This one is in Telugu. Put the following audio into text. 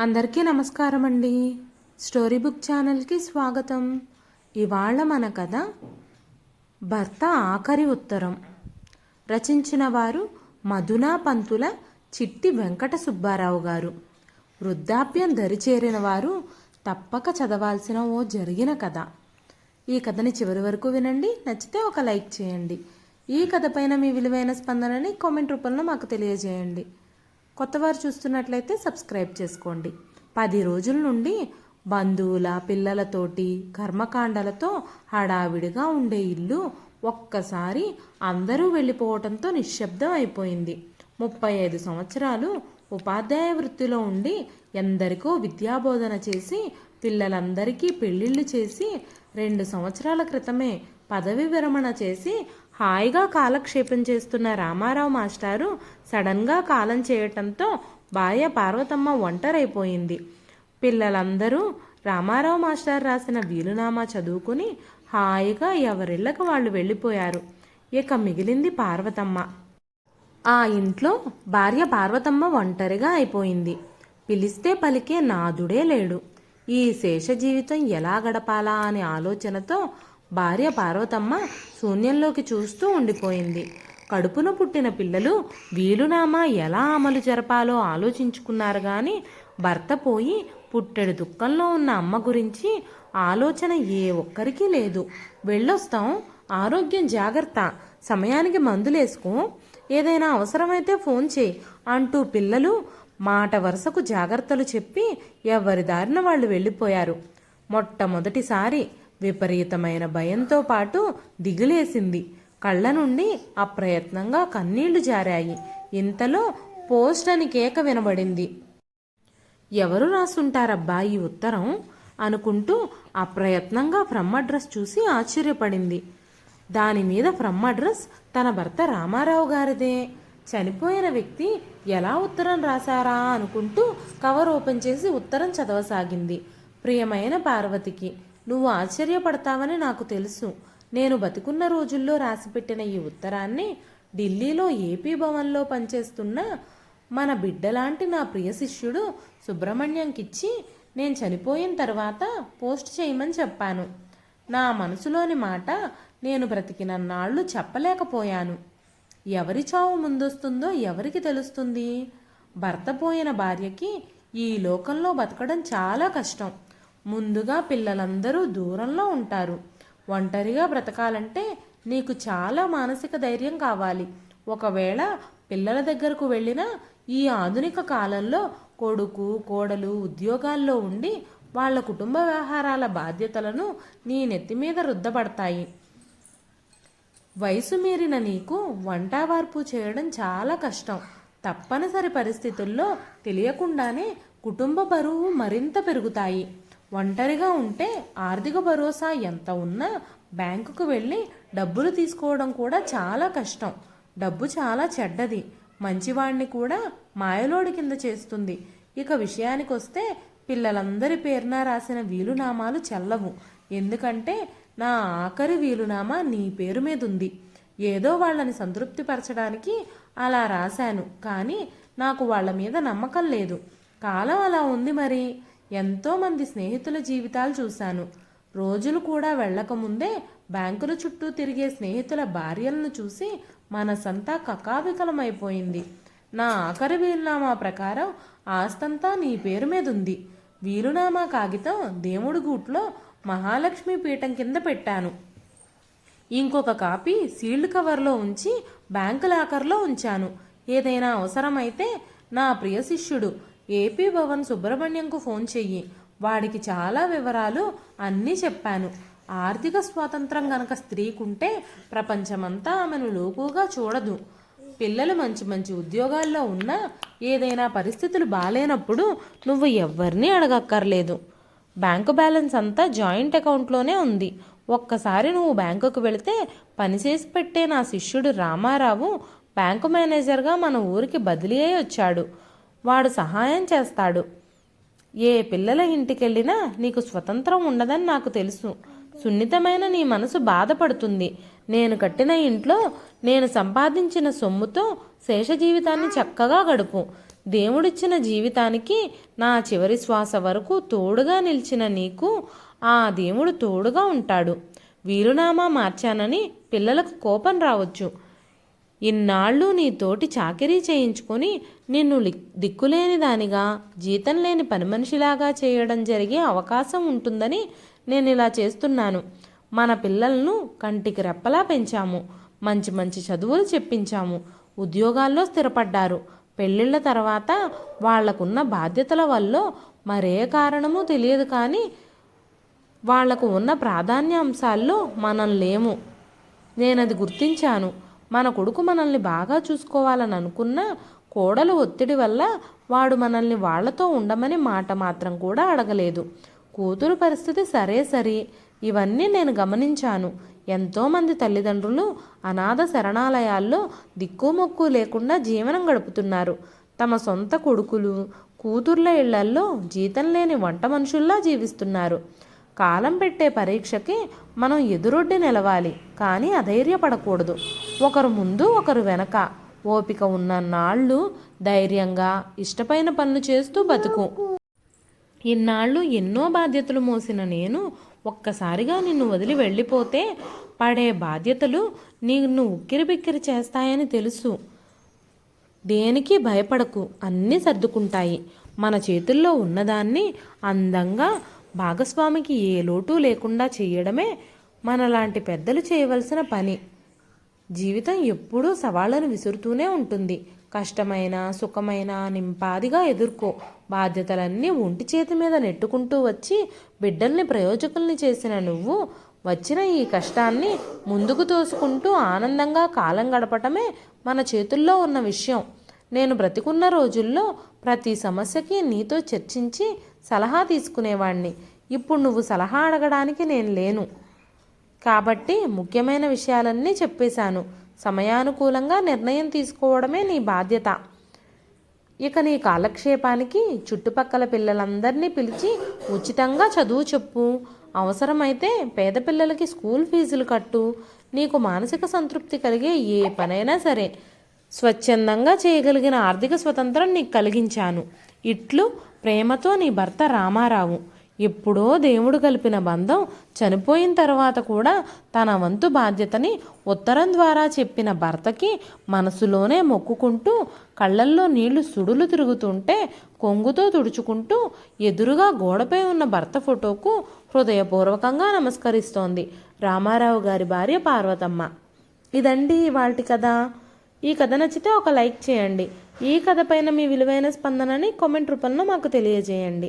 అందరికీ నమస్కారం అండి స్టోరీ బుక్ ఛానల్కి స్వాగతం. ఇవాళ మన కథ భర్త ఆఖరి ఉత్తరం. రచించిన వారు మధునా పంతుల చిట్టి వెంకట సుబ్బారావు గారు. వృద్ధాప్యం దరిచేరిన వారు తప్పక చదవాల్సిన ఓ జరిగిన కథ. ఈ కథని చివరి వరకు వినండి. నచ్చితే ఒక లైక్ చేయండి. ఈ కథపైన మీ విలువైన స్పందనని కామెంట్ రూపంలో మాకు తెలియజేయండి. కొత్తవారు చూస్తున్నట్లయితే సబ్స్క్రైబ్ చేసుకోండి. పది రోజుల నుండి బంధువుల పిల్లలతోటి కర్మకాండలతో హడావిడిగా ఉండే ఇల్లు ఒక్కసారి అందరూ వెళ్ళిపోవటంతో నిశ్శబ్దం అయిపోయింది. ముప్పై ఐదు సంవత్సరాలు ఉపాధ్యాయ వృత్తిలో ఉండి ఎందరికో విద్యాబోధన చేసి పిల్లలందరికీ పెళ్ళిళ్ళు చేసి రెండు సంవత్సరాల క్రితమే పదవి విరమణ చేసి హాయిగా కాలక్షేపం చేస్తున్న రామారావు మాస్టారు సడన్గా కాలం చేయటంతో భార్య పార్వతమ్మ ఒంటరైపోయింది. పిల్లలందరూ రామారావు మాస్టర్ రాసిన వీలునామా చదువుకుని హాయిగా ఎవరిళ్ళకు వాళ్ళు వెళ్ళిపోయారు. ఇక మిగిలింది పార్వతమ్మ. ఆ ఇంట్లో భార్య పార్వతమ్మ ఒంటరిగా అయిపోయింది. పిలిస్తే పలికే నాదుడే లేడు. ఈ శేష జీవితం ఎలా గడపాలా అనే ఆలోచనతో భార్య పార్వతమ్మ శూన్యంలోకి చూస్తూ ఉండిపోయింది. కడుపున పుట్టిన పిల్లలు వీలునామా ఎలా అమలు జరపాలో ఆలోచించుకున్నారు కానీ భర్త పోయి పుట్టెడు దుఃఖంలో ఉన్న అమ్మ గురించి ఆలోచన ఏ ఒక్కరికి లేదు. వెళ్ళొస్తాం ఆరోగ్యం జాగ్రత్త సమయానికి మందులేసుకో ఏదైనా అవసరమైతే ఫోన్ చేయి అంటూ పిల్లలు మాట వరుసకు జాగ్రత్తలు చెప్పి ఎవరి దారిన వాళ్ళు వెళ్ళిపోయారు. మొట్టమొదటిసారి విపరీతమైన భయంతో పాటు దిగులేసింది. కళ్ళ నుండి అప్రయత్నంగా కన్నీళ్ళు జారాయి. ఇంతలో పోస్ట్ అని కేక వినబడింది. ఎవరు రాసుంటారబ్బా ఈ ఉత్తరం? అనుకుంటూ అప్రయత్నంగా ఫ్రమ్ అడ్రస్ చూసి ఆశ్చర్యపడింది. దాని మీద ఫ్రమ్ అడ్రస్ తన భర్త రామారావు గారిదే. చనిపోయిన వ్యక్తి ఎలా ఉత్తరం రాశారా అనుకుంటూ కవర్ ఓపెన్ చేసి ఉత్తరం చదవసాగింది. ప్రియమైన పార్వతికి నువ్వు ఆశ్చర్యపడతావని నాకు తెలుసు. నేను బతికున్న రోజుల్లో రాసిపెట్టిన ఈ ఉత్తరాన్ని ఢిల్లీలో ఏపీ భవన్లో పనిచేస్తున్న మన బిడ్డలాంటి నా ప్రియ శిష్యుడు సుబ్రహ్మణ్యంకిచ్చి నేను చనిపోయిన తర్వాత పోస్ట్ చేయమని చెప్పాను. నా మనసులోని మాట నేను బ్రతికిన నాళ్ళు చెప్పలేకపోయాను. ఎవరి చావు ముందొస్తుందో ఎవరికి తెలుస్తుంది? భర్త పోయిన భార్యకి ఈ లోకంలో బతకడం చాలా కష్టం. ముందుగా పిల్లలందరూ దూరంలో ఉంటారు. ఒంటరిగా బ్రతకాలంటే నీకు చాలా మానసిక ధైర్యం కావాలి. ఒకవేళ పిల్లల దగ్గరకు వెళ్ళినా ఈ ఆధునిక కాలంలో కొడుకు కోడలు ఉద్యోగాల్లో ఉండి వాళ్ళ కుటుంబ వ్యవహారాల బాధ్యతలను నీ నెత్తి మీద రుద్దపడతాయి వయసు మీరిన నీకు వంటవార్పు చేయడం చాలా కష్టం. తప్పనిసరి పరిస్థితుల్లో తెలియకుండానే కుటుంబ బరువు మరింత పెరుగుతాయి. ఒంటరిగా ఉంటే ఆర్థిక భరోసా ఎంత ఉన్నా బ్యాంకుకు వెళ్ళి డబ్బులు తీసుకోవడం కూడా చాలా కష్టం. డబ్బు చాలా చెడ్డది. మంచివాణ్ణి కూడా మాయలోడి కింద చేస్తుంది. ఇక విషయానికి వస్తే పిల్లలందరి పేరున రాసిన వీలునామాలు చెల్లవు. ఎందుకంటే నా ఆఖరి వీలునామా నీ పేరు మీద ఉంది ఏదో వాళ్ళని సంతృప్తిపరచడానికి అలా రాశాను. కానీ నాకు వాళ్ళ మీద నమ్మకం లేదు. కాలం అలా ఉంది మరి. ఎంతోమంది స్నేహితుల జీవితాలు చూశాను. రోజులు కూడా వెళ్ళకముందే బ్యాంకుల చుట్టూ తిరిగే స్నేహితుల భార్యలను చూసి మనసంతా కకావికలమైపోయింది. నా ఆఖరి వీలునామా ప్రకారం ఆస్తంతా నీ పేరు మీద ఉంది వీలునామా కాగితం దేవుడి గూట్లో మహాలక్ష్మి పీఠం కింద పెట్టాను. ఇంకొక కాపీ సీల్డ్ కవర్లో ఉంచి బ్యాంకు లాకర్లో ఉంచాను. ఏదైనా అవసరమైతే నా ప్రియ శిష్యుడు ఏపీ భవన్ సుబ్రహ్మణ్యంకు ఫోన్ చెయ్యి. వాడికి చాలా వివరాలు అన్నీ చెప్పాను. ఆర్థిక స్వాతంత్రం గనక స్త్రీకుంటే ప్రపంచమంతా ఆమెను లోకుగా చూడదు. పిల్లలు మంచి మంచి ఉద్యోగాల్లో ఉన్నా ఏదైనా పరిస్థితులు బాగాలేనప్పుడు నువ్వు ఎవరిని అడగక్కర్లేదు. బ్యాంకు బ్యాలెన్స్ అంతా జాయింట్ అకౌంట్లోనే ఉంది. ఒక్కసారి నువ్వు బ్యాంకుకు వెళితే పనిచేసి పెట్టే నా శిష్యుడు రామారావు బ్యాంకు మేనేజర్గా మన ఊరికి బదిలీ అయి వచ్చాడు వాడు సహాయం చేస్తాడు. ఏ పిల్లల ఇంటికెళ్ళినా నీకు స్వతంత్రం ఉండదని నాకు తెలుసు. సున్నితమైన నీ మనసు బాధపడుతుంది. నేను కట్టిన ఇంట్లో నేను సంపాదించిన సొమ్ముతో శేష జీవితాన్ని చక్కగా గడుపు. దేవుడిచ్చిన జీవితానికి నా చివరి శ్వాస వరకు తోడుగా నిలిచిన నీకు ఆ దేవుడు తోడుగా ఉంటాడు. వీరునామా మార్చానని పిల్లలకు కోపం రావచ్చు. ఇన్నాళ్ళు నీ తోటి చాకరీ చేయించుకొని నిన్ను దిక్కులేని దానిగా జీతం లేని పని మనిషిలాగా చేయడం జరిగే అవకాశం ఉంటుందని నేను ఇలా చేస్తున్నాను. మన పిల్లలను కంటికి రెప్పలా పెంచాము. మంచి మంచి చదువులు చెప్పించాము. ఉద్యోగాల్లో స్థిరపడ్డారు. పెళ్ళిళ్ళ తర్వాత వాళ్ళకున్న బాధ్యతల వల్ల మరే కారణమూ తెలియదు కానీ వాళ్ళకు ఉన్న ప్రాధాన్యాంశాల్లో మనం లేము. నేనది గుర్తించాను. మన కొడుకు మనల్ని బాగా చూసుకోవాలని అనుకున్నా కోడలు ఒత్తిడి వల్ల వాడు మనల్ని వాళ్ళతో ఉండమని మాట మాత్రం కూడా అడగలేదు. కూతురు పరిస్థితి సరే సరి. ఇవన్నీ నేను గమనించాను. ఎంతోమంది తల్లిదండ్రులు అనాథ శరణాలయాల్లో దిక్కుమొక్కు లేకుండా జీవనం గడుపుతున్నారు. తమ సొంత కొడుకులు కూతుర్ల ఇళ్ళల్లో జీతం లేని వంట మనుషుల్లా జీవిస్తున్నారు. కాలం పెట్టే పరీక్షకి మనం ఎదురొడ్డి నిలవాలి కానీ అధైర్యపడకూడదు. ఒకరు ముందు ఒకరు వెనక. ఓపిక ఉన్న నాళ్ళు ధైర్యంగా ఇష్టమైన పనులు చేస్తూ బతుకు. ఇన్నాళ్ళు ఎన్నో బాధ్యతలు మోసిన నేను ఒక్కసారిగా నిన్ను వదిలి వెళ్ళిపోతే పడే బాధ్యతలు నిన్ను ఉక్కిరి బిక్కిరి చేస్తాయని తెలుసు. దేనికి భయపడకు అన్నీ సర్దుకుంటాయి. మన చేతుల్లో ఉన్నదాన్ని అందంగా భాగస్వామికి ఏ లోటు లేకుండా చేయడమే మనలాంటి పెద్దలు చేయవలసిన పని. జీవితం ఎప్పుడూ సవాళ్ళను విసురుతూనే ఉంటుంది. కష్టమైన సుఖమైన నింపాదిగా ఎదుర్కో. బాధ్యతలన్నీ ఒంటి చేతి మీద నెట్టుకుంటూ వచ్చి బిడ్డల్ని ప్రయోజకుల్ని చేసిన నువ్వు వచ్చిన ఈ కష్టాన్ని ముందుకు తోసుకుంటూ ఆనందంగా కాలం గడపటమే మన చేతుల్లో ఉన్న విషయం. నేను బ్రతికున్న రోజుల్లో ప్రతి సమస్యకి నీతో చర్చించి సలహా తీసుకునేవాణ్ణి. ఇప్పుడు నువ్వు సలహా అడగడానికి నేను లేను. కాబట్టి ముఖ్యమైన విషయాలన్నీ చెప్పేశాను. సమయానుకూలంగా నిర్ణయం తీసుకోవడమే నీ బాధ్యత. ఇక నీ కాలక్షేపానికి చుట్టుపక్కల పిల్లలందరినీ పిలిచి ఉచితంగా చదువు చెప్పు. అవసరమైతే పేద పిల్లలకి స్కూల్ ఫీజులు కట్టు. నీకు మానసిక సంతృప్తి కలిగే ఏ పనైనా సరే. స్వచ్ఛందంగా చేయగలిగిన ఆర్థిక స్వతంత్రం నీకు కలిగించాను. ఇట్లు ప్రేమతో నీ భర్త రామారావు. ఎప్పుడో దేవుడు కలిపిన బంధం చనిపోయిన తర్వాత కూడా తన వంతు బాధ్యతని ఉత్తరం ద్వారా చెప్పిన భర్తకి మనసులోనే మొక్కుకుంటూ కళ్ళల్లో నీళ్ళు సుడులు తిరుగుతుంటే కొంగుతో తుడుచుకుంటూ ఎదురుగా గోడపై ఉన్న భర్త ఫోటోకు హృదయపూర్వకంగా నమస్కరిస్తోంది రామారావు గారి భార్య పార్వతమ్మ. ఇదండి వాటి కథ. ఈ కథ నచ్చితే ఒక లైక్ చేయండి. ఈ కథ పైన మీ విలువైన స్పందనని కామెంట్ రూపంలో మాకు తెలియజేయండి.